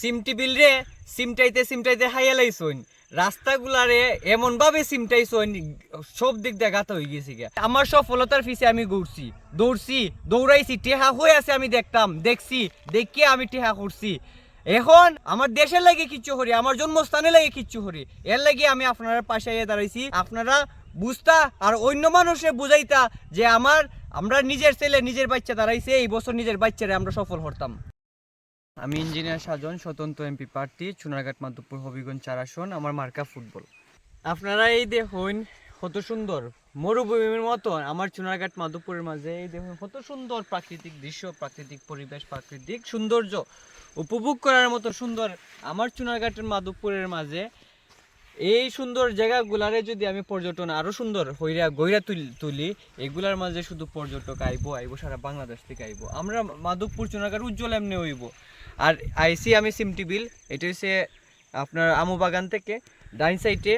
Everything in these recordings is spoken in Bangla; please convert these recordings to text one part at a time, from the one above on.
সিমটি বিল রে সিমটাইতে সিমটাইতে হাইয়া লাইছইন রাস্তাগুলারে এমন ভাবে সিমটাইছইন সব দিক দিয়ে গাতা হয়ে গেছে গিয়া। আমার সফলতার পিছে আমি ঘুরছি, দৌড়ছি, দৌড়াইছি, টেহা হয়ে আছে আমি দেখতাম, দেখছি দেখে আমি টেহা করছি। এখন আমার দেশের লাগে কিচ্ছু হরি আমার জন্মস্থানে লাগে কিচ্ছু হরি এর লাগে আমি আপনার পাশে দাঁড়াইছি, আপনারা বুঝতা আর অন্য মানুষে বুঝাইতা যে আমার, আমরা নিজের ছেলে, নিজের বাচ্চা দাঁড়াইছে, এই বছর নিজের বাচ্চারে আমরা সফল হতাম আমি ইঞ্জিনিয়ার সাজন, স্বতন্ত্র এমপি প্রার্থী, চুনারঘাট মাধবপুর হবিগঞ্জ চার আসন, আমার মার্কা ফুটবল। আপনারা এই দেখুন, কত সুন্দর মরুভূমির মতো আমার চুনারঘাট মাধবপুরের মাঝে। এই দেখুন, কত সুন্দর প্রাকৃতিক দৃশ্য, প্রাকৃতিক পরিবেশ, প্রাকৃতিক সৌন্দর্য উপভোগ করার মতো সুন্দর আমার চুনারঘাটের মাধবপুরের মাঝে। এই সুন্দর জায়গাগুলারে যদি আমি পর্যটন আরও সুন্দর হইরা, গইরা তুল- তুলি, এগুলার মাঝে শুধু পর্যটক আইব আইব সারা বাংলাদেশ থেকে আইবো। আমরা মাধবপুর, চুনারঘাট উজ্জ্বল এমনি হইব। আর আইসি আমি সিমটি বিল এটা হচ্ছে আপনার আমু বাগান থেকে ডাইন সাইডে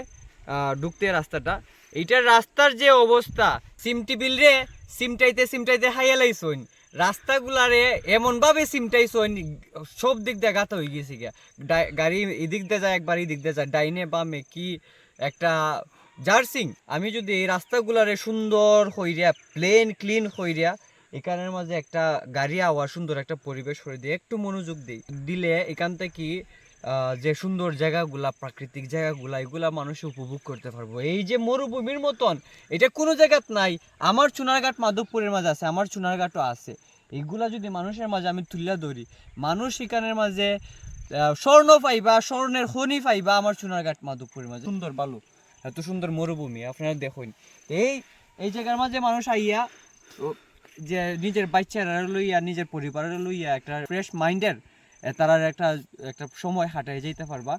ঢুকতে রাস্তাটা। এইটার রাস্তার যে অবস্থা সিমটি বিল রে সিমটাইতে সিমটাইতে হাইয়া লাইছইন। রাস্তাগুলারে এমন ভাবে সিমটাইছইন সব দিক দিয়ে গাতা হয়ে গেছে গিয়া। গাড়ি এদিক দিয়ে যায়, একবার এদিক দিয়ে যায়, ডাইনে, বামে, কি একটা জার্সিং। আমি যদি এই রাস্তাগুলারে সুন্দর হইরিয়া প্লেন ক্লিন হইরিয়া এখানের মাঝে একটা গাড়ি আওয়া সুন্দর একটা পরিবেশ করে দিয়ে। একটু মনোযোগ দিই। দিলে এখান থেকে যে সুন্দর জায়গাগুলা, প্রাকৃতিক জায়গাগুলা, এগুলা মানুষ উপভোগ করতে পারব। এই যে মরুভূমির মতন, এটা কোনো জায়গাত নাই। আমার চুনারঘাট মাধবপুরের মাঝে আছে, আমার চুনারঘাটও আছে। এগুলা যদি মানুষের মাঝে আমি তুলিয়া ধরি, মানুষ এখানের মাঝে স্বর্ণ পাইবা, স্বর্ণের খনি পাইবা আমার চুনারঘাট মাধবপুরের মাঝে। সুন্দর বালু, এত সুন্দর মরুভূমি, আপনারা দেখুন। এই এই জায়গার মাঝে মানুষ আইয়া যে নিজের বাচ্চারা লইয়া, নিজের পরিবারের লইয়া একটা ফ্রেশ মাইন্ডের তারা একটা একটা সময় হাঁটাই যাইতে পারবা।